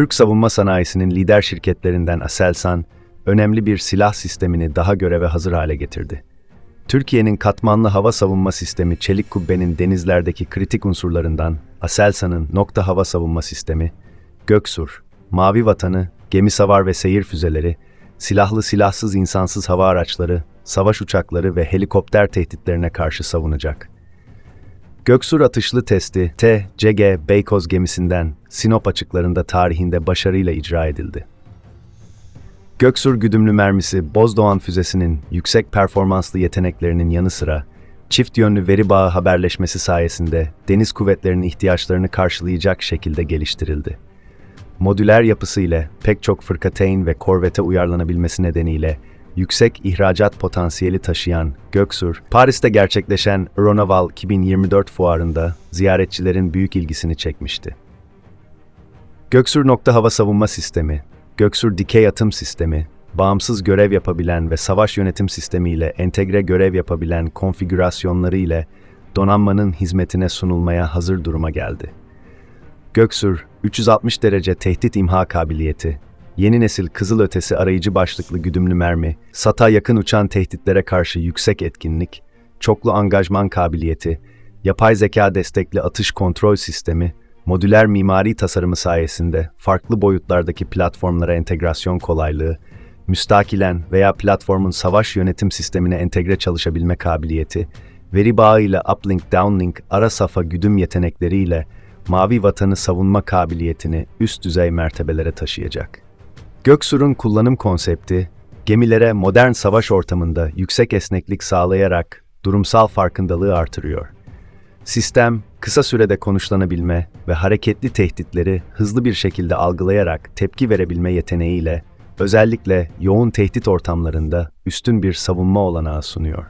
Türk savunma sanayisinin lider şirketlerinden Aselsan, önemli bir silah sistemini daha göreve hazır hale getirdi. Türkiye'nin katmanlı hava savunma sistemi Çelik Kubbe'nin denizlerdeki kritik unsurlarından Aselsan'ın nokta hava savunma sistemi, Göksur, Mavi Vatanı, gemi savar ve seyir füzeleri, silahlı silahsız insansız hava araçları, savaş uçakları ve helikopter tehditlerine karşı savunacak. Göksur atışlı testi T-CG Beykoz gemisinden Sinop açıklarında tarihinde başarıyla icra edildi. Göksur güdümlü mermisi Bozdoğan füzesinin yüksek performanslı yeteneklerinin yanı sıra çift yönlü veri bağı haberleşmesi sayesinde deniz kuvvetlerinin ihtiyaçlarını karşılayacak şekilde geliştirildi. Modüler yapısı ile pek çok fırkateyn ve korvete uyarlanabilmesi nedeniyle yüksek ihracat potansiyeli taşıyan Göksur, Paris'te gerçekleşen Ronaval 2024 fuarında ziyaretçilerin büyük ilgisini çekmişti. Göksur nokta hava savunma sistemi, Göksur dikey atım sistemi, bağımsız görev yapabilen ve savaş yönetim sistemi ile entegre görev yapabilen konfigürasyonları ile donanmanın hizmetine sunulmaya hazır duruma geldi. Göksur, 360 derece tehdit imha kabiliyeti, yeni nesil kızılötesi arayıcı başlıklı güdümlü mermi, SAT'a yakın uçan tehditlere karşı yüksek etkinlik, çoklu angajman kabiliyeti, yapay zeka destekli atış kontrol sistemi, modüler mimari tasarımı sayesinde farklı boyutlardaki platformlara entegrasyon kolaylığı, müstakilen veya platformun savaş yönetim sistemine entegre çalışabilme kabiliyeti, veri bağıyla uplink downlink ara safa güdüm yetenekleriyle mavi vatanı savunma kabiliyetini üst düzey mertebelere taşıyacak. Göksur'un kullanım konsepti, gemilere modern savaş ortamında yüksek esneklik sağlayarak durumsal farkındalığı artırıyor. Sistem, kısa sürede konuşlanabilme ve hareketli tehditleri hızlı bir şekilde algılayarak tepki verebilme yeteneğiyle özellikle yoğun tehdit ortamlarında üstün bir savunma olanağı sunuyor.